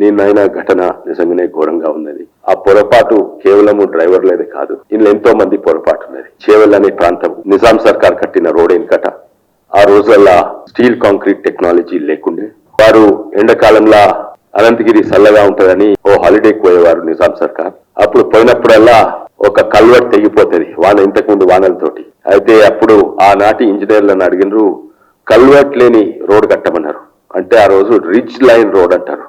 నిన్నైన ఘటన నిజంగానే ఘోరంగా ఉన్నది. ఆ పొరపాటు కేవలము డ్రైవర్లదే కాదు ఇందులో ఎంతో మంది పొరపాటు ఉన్నది చేవల్ అనే ప్రాంతం నిజాం సర్కార్ కట్టిన రోడ్ వెనుకట. ఆ రోజుల్లో స్టీల్ కాంక్రీట్ టెక్నాలజీ లేకుండే. వారు ఎండాకాలంలో అనంతగిరి చల్లగా ఉంటుందని ఓ హాలిడేకి పోయేవారు నిజాం సర్కార్. అప్పుడు పోయినప్పుడల్లా ఒక కల్వర్ట్ తెగిపోతుంది వాన ఇంతకుముందు వానలతోటి. అయితే అప్పుడు ఆనాటి ఇంజనీర్లను అడిగినరు కల్వర్ట్ లేని రోడ్ కట్టమన్నారు. అంటే ఆ రోజు రిచ్ లైన్ రోడ్ అంటారు.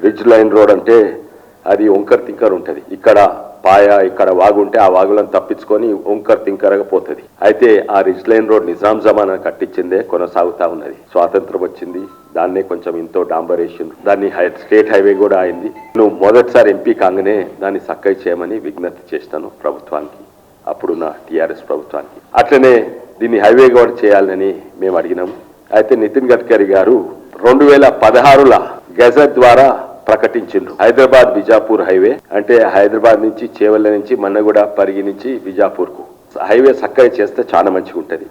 రిచ్ లైన్ రోడ్ అంటే అది ఒంకర్ తింకర్ ఉంటుంది. ఇక్కడ పాయ ఇక్కడ వాగు ఉంటే ఆ వాగులను తప్పించుకొని ఒంకర్ తింకరగా పోతుంది. అయితే ఆ రిజ్ లైన్ రోడ్ నిజాం జమానా కట్టించిందే కొనసాగుతా ఉన్నది. స్వాతంత్రం వచ్చింది దాన్నే కొంచెం ఇంతో డాంబరేషన్. దాన్ని హై- స్టేట్ హైవే కూడా అయింది. నువ్వు మొదటిసారి ఎంపీ కాగానే దాన్ని సక్కై చేయమని విజ్ఞప్తి చేస్తాను ప్రభుత్వానికి. అప్పుడున్న టీఆర్ఎస్ ప్రభుత్వానికి. అట్లనే దీన్ని హైవే కూడా చేయాలని మేము అడిగినాం. అయితే నితిన్ గడ్కరీ గారు రెండు వేల పదహారుల గజెట్ ద్వారా ప్రకటించిండ్రు. హైదరాబాద్ బిజాపూర్ హైవే అంటే హైదరాబాద్ నుంచి చేవల్ల నుంచి మన్నగూడ పరిగి నుంచి బిజాపూర్కు హైవే చక్కగా చేస్తే చాలా మంచిగా ఉంటుంది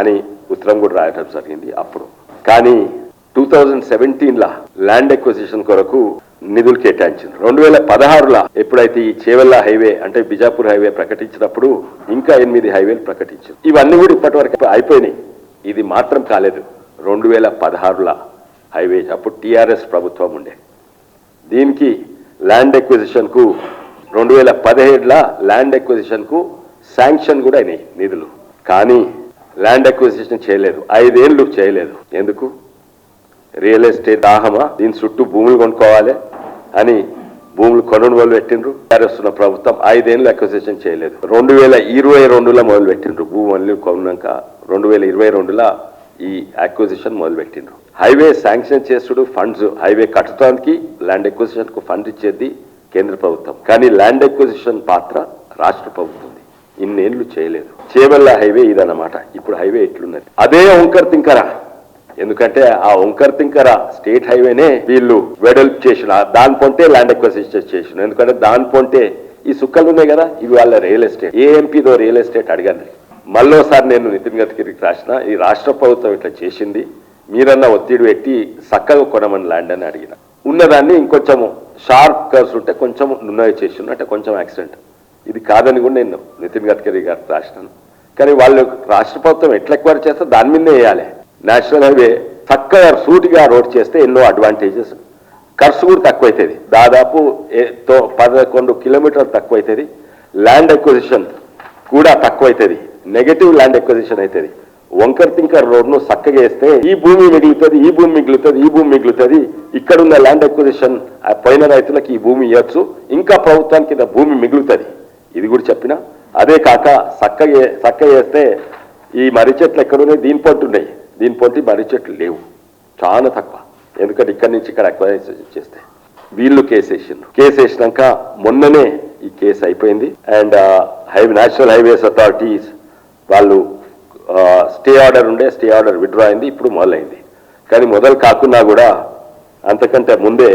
అని ఉత్తరం కూడా రాయడం జరిగింది అప్పుడు. కానీ టూ థౌజండ్ సెవెంటీన్ లా ల్యాండ్ ఎక్విజిషన్ కొరకు నిధులు కేటాయించింది రెండు వేల పదహారులో ఎప్పుడైతే ఈ చేవెళ్ళ హైవే అంటే బిజాపూర్ హైవే ప్రకటించినప్పుడు ఇంకా ఎనిమిది హైవేలు ప్రకటించింది ఇవన్నీ కూడా ఇప్పటి వరకు అయిపోయినాయి. ఇది మాత్రం కాలేదు. రెండు వేల పదహారులో హైవే అప్పుడు టిఆర్ఎస్ ప్రభుత్వం ఉండే. దీనికి ల్యాండ్ ఎక్విజిషన్కు రెండు వేల పదిహేడుల ల్యాండ్ ఎక్విజిషన్కు శాంక్షన్ కూడా అయినాయి నిధులు. కానీ ల్యాండ్ ఎక్విజిషన్ చేయలేదు. ఐదేళ్ళు చేయలేదు. ఎందుకు? రియల్ ఎస్టేట్ దాహమా? దీని చుట్టూ భూములు కొనుక్కోవాలి అని భూములు కొనుగోలు పెట్టిండ్రు. వస్తున్న ప్రభుత్వం ఐదేళ్ళు అక్విజిషన్ చేయలేదు. రెండు వేల ఇరవై రెండులో మొదలు పెట్టిండ్రు భూములు కొన్నాక రెండు వేల ఇరవై రెండులో ఈ అక్విజిషన్ మొదలు పెట్టిండ్రు హైవే శాంక్షన్ చేసుడు ఫండ్స్ హైవే కట్టడానికి ల్యాండ్ ఎక్విజిషన్కు ఫండ్ ఇచ్చేది కేంద్ర ప్రభుత్వం. కానీ ల్యాండ్ ఎక్విజిషన్ పాత్ర రాష్ట్ర ప్రభుత్వం ఇన్నేళ్ళు చేయలేదు. చేవెళ్ళ హైవే ఇదన్నమాట. ఇప్పుడు హైవే ఎట్లున్నది? అదే ఓంకర్ తింకరా. ఎందుకంటే ఆ ఓంకర్ తింకర స్టేట్ హైవేనే వీళ్ళు వెడల్పు చేసిన. దాని పొంటే ల్యాండ్ ఎక్విజిషన్ చేసిన. ఎందుకంటే దాని పొంటే ఈ సుక్కలు ఉన్నాయి కదా ఇవి వాళ్ళ రియల్ ఎస్టేట్. ఏఎంపీదో రియల్ ఎస్టేట్ అడగండి. మళ్ళోసారి నేను నితిన్ గడ్కరీకి రాసిన ఈ రాష్ట్ర ప్రభుత్వం ఇట్లా చేసింది. మీరన్నా ఒత్తిడి పెట్టి చక్కగా కొనమని ల్యాండ్ అని అడిగిన. ఉన్నదాన్ని ఇంకొంచెము షార్ప్ కర్స్ ఉంటే కొంచెం నున్నవి చేసి అంటే కొంచెం యాక్సిడెంట్ ఇది కాదని కూడా నేను నితిన్ గడ్కరీ గారు రాసినాను. కానీ వాళ్ళు రాష్ట్ర ప్రభుత్వం ఎట్లా ఎక్వైర్ చేస్తే దాని మీదే వేయాలి. నేషనల్ హైవే చక్కగా సూటిగా రోడ్ చేస్తే ఎన్నో అడ్వాంటేజెస్ ఖర్చు కూడా తక్కువ అవుతుంది దాదాపు ఏ- తో- పదకొండు కిలోమీటర్లు తక్కువ అవుతుంది ల్యాండ్ ఎక్విజిషన్ కూడా తక్కువ అవుతుంది నెగటివ్ ల్యాండ్ ఎక్విజిషన్ అవుతుంది వంకర్ తింకర్ రోడ్ను చక్కగా వేస్తే ఈ భూమి మిగులుతుంది ఈ భూమి మిగులుతుంది ఈ భూమి మిగులుతుంది. ఇక్కడ ఉన్న ల్యాండ్ అక్విజిషన్ పైన రైతులకు ఈ భూమి ఇవ్వచ్చు. ఇంకా ప్రభుత్వానికి ఇంత భూమి మిగులుతుంది. ఇది కూడా చెప్పిన. అదే కాక చక్కగా చక్కగా వేస్తే ఈ మర్రి చెట్లు ఎక్కడున్నాయి? దీని పొంటి ఉన్నాయి. దీని పొంటి మర్రి చెట్లు లేవు. చాలా తక్కువ. ఎందుకంటే ఇక్కడి నుంచి ఇక్కడ అక్వైర్ చేస్తే. వీళ్ళు కేసు వేసిండ్రు కేసు వేసినాక మొన్ననే ఈ కేసు అయిపోయింది. And highway national highways authorities వాళ్ళు స్టే ఆర్డర్ ఉండే స్టే ఆర్డర్ విడ్రా అయింది ఇప్పుడు మొదలైంది. కానీ మొదలు కాకున్నా కూడా అంతకంటే ముందే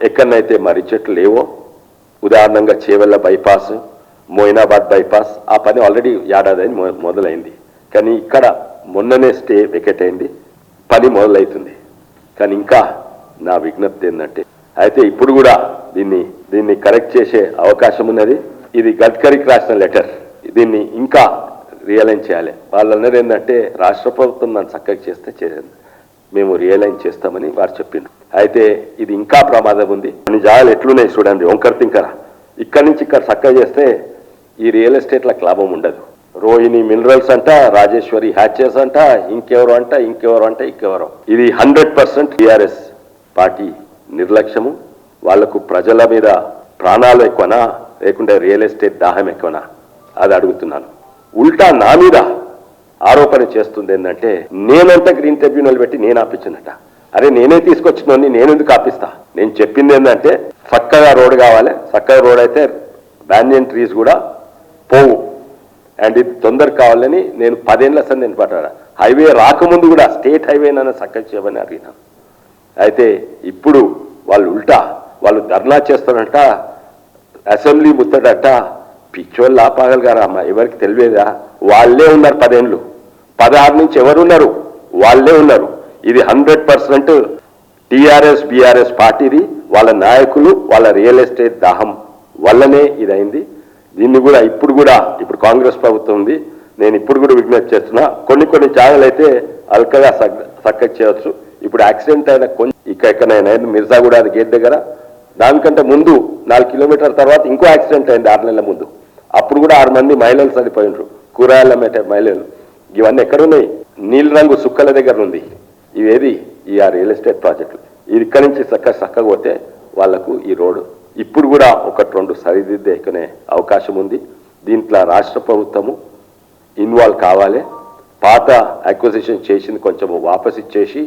ఎక్కడనైతే మరి చెట్లు లేవో ఉదాహరణంగా చేవెళ్ళ బైపాస్ మోయినాబాద్ బైపాస్ ఆ పని ఆల్రెడీ ఏడాది అని మొ- మొదలైంది. కానీ ఇక్కడ మొన్ననే స్టే వెకెట్ అయింది పని మొదలవుతుంది కానీ ఇంకా నా విజ్ఞప్తి ఏంటంటే అయితే ఇప్పుడు కూడా దీన్ని దీన్ని కరెక్ట్ చేసే అవకాశం ఉన్నది. ఇది గడ్కరీకి రాసిన లెటర్. దీన్ని ఇంకా రియలైజ్ చేయాలి. వాళ్ళందరూ ఏంటంటే రాష్ట్ర ప్రభుత్వం దాన్ని చక్కగా చేస్తే చేయండి మేము రియలైజ్ చేస్తామని వారు చెప్పిండ్రు. అయితే ఇది ఇంకా ప్రమాదం ఉంది. కొన్ని జాగాలు ఎట్లున్నాయి చూడండి. వంకర్ తింకర ఇక్కడి నుంచి ఇక్కడ చక్కగా చేస్తే ఈ రియల్ ఎస్టేట్లకు లాభం ఉండదు. రోహిణి మినరల్స్ అంట రాజేశ్వరి హ్యాచెస్ అంట ఇంకెవరు అంట ఇంకెవరు అంట ఇంకెవరు. ఇది హండ్రెడ్ పర్సెంట్ టిఆర్ఎస్ పార్టీ నిర్లక్ష్యము. వాళ్ళకు ప్రజల మీద ప్రాణాలు ఎక్కువనా? లేకుంటే రియల్ ఎస్టేట్ దాహం ఎక్కువనా? అది అడుగుతున్నాను. ఉల్టా నా మీద ఆరోపణ చేస్తుంది ఏంటంటే నేనంతా గ్రీన్ ట్రిబ్యునల్ పెట్టి నేను ఆపించినట. అరే నేనే తీసుకొచ్చినోని నేను ఎందుకు ఆపిస్తా? నేను చెప్పింది ఏంటంటే చక్కగా రోడ్ కావాలి. చక్కగా రోడ్ అయితే బ్యానియన్ ట్రీస్ కూడా పోవు. అండ్ ఇది తొందర కావాలని నేను పదేళ్ళ సార్ నేను హైవే రాకముందు కూడా స్టేట్ హైవే నన్ను చక్కగా చేయమని అడిగినాను అయితే ఇప్పుడు వాళ్ళు ఉల్టా వాళ్ళు ధర్నా చేస్తారంట అసెంబ్లీ ముత్తడట పిచ్చోళ్ళు ఆపాగలిగారా అమ్మ? ఎవరికి తెలియదా వాళ్ళే ఉన్నారు పదేళ్ళు పదహారు నుంచి ఎవరున్నారు వాళ్ళే ఉన్నారు. ఇది హండ్రెడ్ పర్సెంట్ టీఆర్ఎస్ బీఆర్ఎస్ పార్టీది వాళ్ళ నాయకులు వాళ్ళ రియల్ ఎస్టేట్ దాహం వల్లనే ఇదైంది. దీన్ని కూడా ఇప్పుడు కూడా ఇప్పుడు కాంగ్రెస్ ప్రభుత్వం ఉంది. నేను ఇప్పుడు కూడా విజ్ఞప్తి చేస్తున్నా. కొన్ని కొన్ని ఛానల్ అయితే అల్కగా సక్కగా చేయవచ్చు ఇప్పుడు యాక్సిడెంట్ అయిన కొంచెం ఇక ఎక్కడైనా మిర్జాగూడ గేట్ దగ్గర. దానికంటే ముందు నాలుగు కిలోమీటర్ల తర్వాత ఇంకో యాక్సిడెంట్ అయింది ఆరు నెలల ముందు. అప్పుడు కూడా ఆరు మంది మహిళలు చనిపోయినరు. కూరగాయల మెట మహిళలు. ఇవన్నీ ఎక్కడున్నాయి? నీలి రంగు సుక్కల దగ్గర ఉంది ఇవేది? ఈ ఆ రియల్ ఎస్టేట్ ప్రాజెక్టులు. ఇది ఇక్కడి నుంచి చక్క చక్కగా పోతే వాళ్ళకు ఈ రోడ్డు. ఇప్పుడు కూడా ఒకటి రెండు సరిదిద్దేకునే అవకాశం ఉంది. దీంట్లో రాష్ట్ర ప్రభుత్వము ఇన్వాల్వ్ కావాలి. పాత అక్విజిషన్ చేసింది కొంచెం వాపస్ ఇచ్చేసి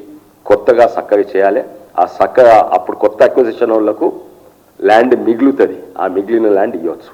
కొత్తగా చక్కగా చేయాలి. ఆ చక్కగా అప్పుడు కొత్త అక్విజిషన్ వాళ్ళకు ల్యాండ్ మిగులుతుంది. ఆ మిగిలిన ల్యాండ్ ఇవ్వచ్చు.